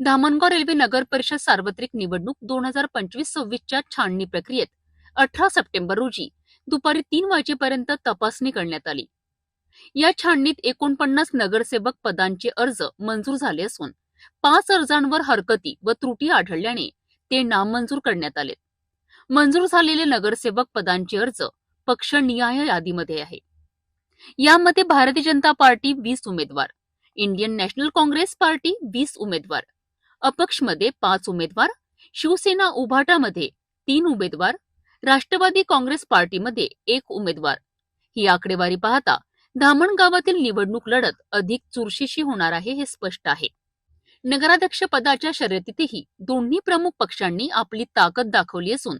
Dhamangaon railway नगर परिषद सार्वत्रिक निवडणूक दोन हजार पंचवीस सव्वीसच्या छाननी प्रक्रियेत अठरा सप्टेंबर रोजी दुपारी तीन वाजेपर्यंत तपासणी करण्यात आली. या छाननीत एकोणपन्नास नगरसेवक पदांचे अर्ज मंजूर झाले असून पाच अर्जांवर हरकती व त्रुटी आढळल्याने ते नामंजूर करण्यात आले. मंजूर झालेले नगरसेवक पदांचे अर्ज पक्षनिहाय यादीमध्ये आहे. यामध्ये भारतीय जनता पार्टी वीस उमेदवार इंडियन नॅशनल काँग्रेस पार्टी वीस उमेदवार अपक्षमध्ये पाच उमेदवार शिवसेना उभाटामध्ये तीन उमेदवार राष्ट्रवादी काँग्रेस पार्टीमध्ये एक उमेदवार. ही आकडेवारी पाहता धामण गावातील निवडणूक लढत अधिक चुरशीशी होणार आहे हे स्पष्ट आहे. नगराध्यक्ष पदाच्या शर्यतीतही दोन्ही प्रमुख पक्षांनी आपली ताकद दाखवली असून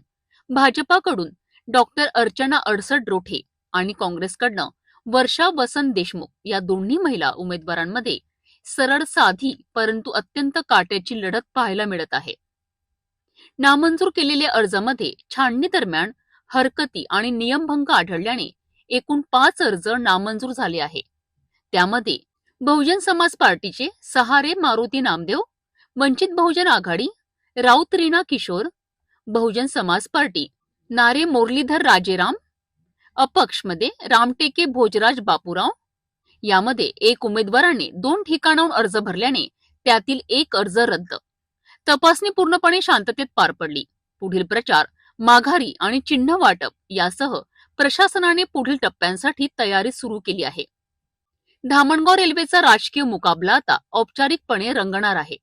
भाजपाकडून डॉक्टर अर्चना अडसड रोठे आणि काँग्रेसकडनं वर्षा वसंत देशमुख या दोन्ही महिला उमेदवारांमध्ये सरळ साधी परंतु अत्यंत काट्याची लढत पाहायला मिळत आहे. नामंजूर केलेल्या अर्जामध्ये छाननी दरम्यान हरकती आणि नियमभंग आढळल्याने एकूण पाच अर्ज नामंजूर झाले आहे. त्यामध्ये बहुजन समाज पार्टीचे सहारे मारुती नामदेव वंचित बहुजन आघाडी राऊत रीना किशोर बहुजन समाज पार्टी नारे मुरलीधर राजेराम अपक्षमध्ये रामटेके भोजराज बापूराव यामध्ये एक उमेदवाराने दोन ठिकाणाहून अर्ज भरल्याने त्यातील एक अर्ज रद्द. तपासणी पूर्णपणे शांततेत पार पडली. पुढील प्रचार माघारी आणि चिन्ह वाटप यासह प्रशासनाने पुढील टप्प्यांसाठी तयारी सुरू केली आहे. धामणगाव रेल्वेचा राजकीय मुकाबला आता औपचारिकपणे रंगणार आहे.